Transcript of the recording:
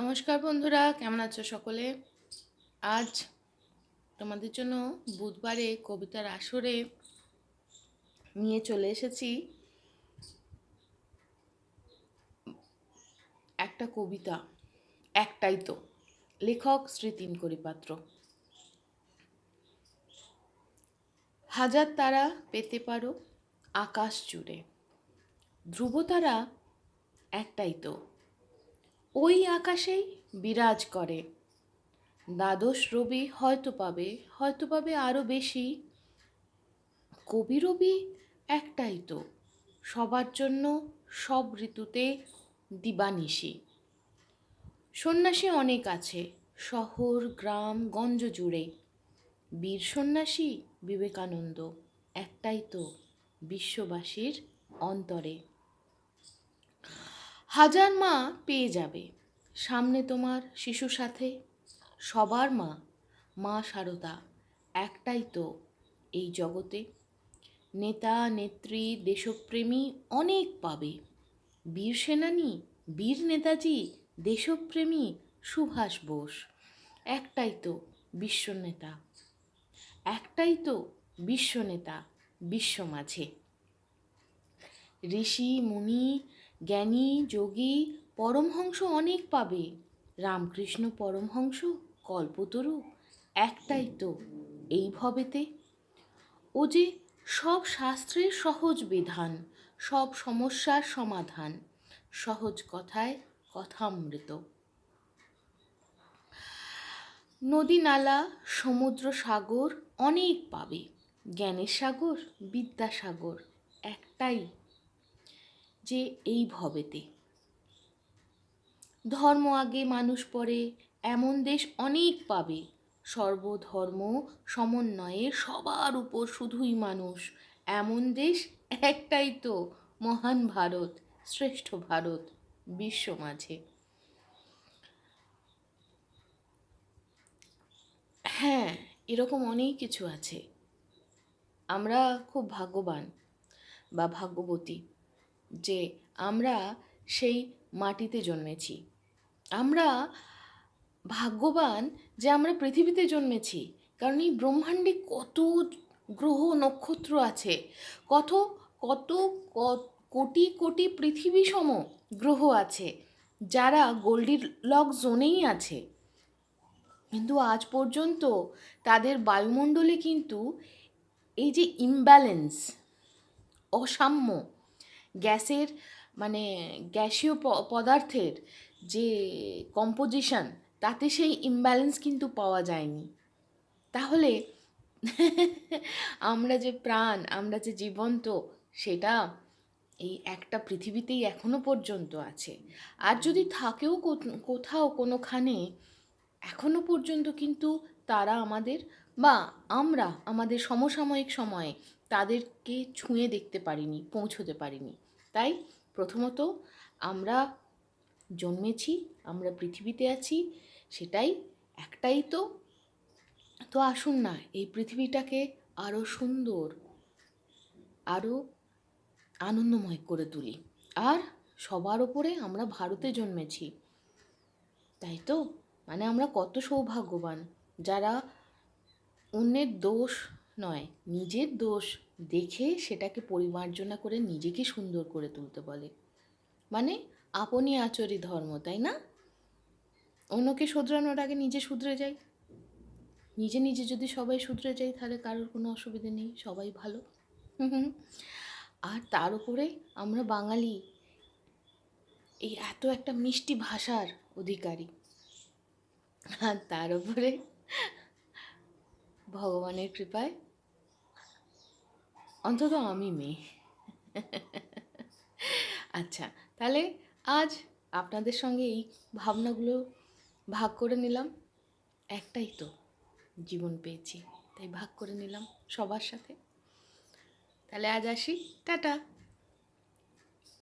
নমস্কার বন্ধুরা, কেমন আছো সকলে? আজ তোমাদের জন্য বুধবারে কবিতার আসরে নিয়ে চলে এসেছি। একটা কবিতা, একটাই তো, লেখক শ্রী পাত্র হাজার তারা পেতে পারো, আকাশ জুড়ে। ধ্রুবতারা একটাই তো ওই আকাশেই বিরাজ করে। দ্বাদশ রবি হয়তো পাবে হয়তো পাবে আরও বেশি। কবি রবি একটাই তো, সবার জন্য সব ঋতুতে দিবানিশি। সন্ন্যাসী অনেক আছে, শহর, গ্রাম, গঞ্জ জুড়ে। বীর সন্ন্যাসী বিবেকানন্দ একটাই তো, বিশ্ববাসীর অন্তরে। হাজার মা পেয়ে যাবে। সামনে তোমার শিশু সাথে, সবার মা মা সারদা, একটাই তো এই জগতে। নেতা, নেত্রী, দেশপ্রেমী অনেক পাবে। বীর সেনানী, বীর নেতাজি, দেশপ্রেমী সুভাষ বোস, একটাই তো বিশ্বনেতা একটাই তো বিশ্বনেতা বিশ্ব মাঝে। ঋষি, মুনি জ্ঞানী, যোগী, পরমহংস অনেক পাবে। রামকৃষ্ণ পরমহংস, কল্পতরু, একটাই তো এই ভবেতে। ও যে সব শাস্ত্রের সহজ বিধান, সব সমস্যার সমাধান, সহজ কথায় কথামৃত। নদী নালা, সমুদ্র সাগর অনেক পাবে। জ্ঞানের সাগর, বিদ্যাসাগর, একটাই যে এই ভবেতে। ধর্ম আগে মানুষ পরে এমন দেশ অনেক পাবে। সর্বধর্ম সমন্বয়ে সবার উপর শুধুই মানুষ। এমন দেশ একটাই তো, মহান ভারত, শ্রেষ্ঠ ভারত, বিশ্ব মাঝে। হ্যাঁ এরকম অনেক কিছু আছে। আমরা খুব ভাগ্যবান বা ভাগ্যবতী। যে আমরা সেই মাটিতে জন্মেছি। আমরা ভাগ্যবান যে আমরা পৃথিবীতে জন্মেছি। কারণ এই ব্রহ্মাণ্ডে কত গ্রহ, নক্ষত্র আছে, কত কত কোটি কোটি পৃথিবী সম গ্রহ আছে, যারা গোল্ডি লক জোনেই আছে। কিন্তু আজ পর্যন্ত তাদের বায়ুমণ্ডলে কিন্তু এই যে ইমব্যালেন্স অসাম্য গ্যাসের মানে গ্যাসীয় পদার্থের যে কম্পোজিশন তাতে সেই ইমব্যালেন্স কিন্তু পাওয়া যায়নি। তাহলে আমরা যে প্রাণ, আমরা যে জীবন্ত, সেটা এই একটা পৃথিবীতেই এখনও পর্যন্ত আছে। আর যদি থাকেও কোথাও কোনোখানে, এখনও পর্যন্ত কিন্তু তারা আমাদের বা আমরা আমাদের সমসাময়িক সময়ে তাদেরকে ছুঁয়ে দেখতে পারিনি, পৌঁছতে পারিনি। তাই প্রথমত আমরা জন্মেছি, আমরা পৃথিবীতে আছি, সেটাই একটাই তো। তো আসুন না, এই পৃথিবীটাকে আরও সুন্দর আরও আনন্দময় করে তুলি। আর সবার ওপরে আমরা ভারতে জন্মেছি, তাই তো? মানে আমরা কত সৌভাগ্যবান, যারা অন্যের দোষ নয়, নিজের দোষ দেখে সেটাকে পরিমার্জনা করে নিজেকে সুন্দর করে তুলতে বলে। মানে আপনি আচরি ধর্ম, তাই না? অন্যকে শুধরানোর আগে নিজে শুধরে যাই। নিজে নিজে যদি সবাই শুধরে যাই তাহলে কারোর কোনো অসুবিধে নেই, সবাই ভালো। আর তার উপরে আমরা বাঙালি, এই এত একটা মিষ্টি ভাষার অধিকারী। আর তার উপরে ভগবানের কৃপায় অন্তত আমি মেয়ে। আচ্ছা তাহলে আজ আপনাদের সঙ্গে এই ভাবনাগুলো ভাগ করে নিলাম। একটাই তো, জীবন পেয়েছি, তাই ভাগ করে নিলাম সবার সাথে। তাহলে আজ আসি, টাটা।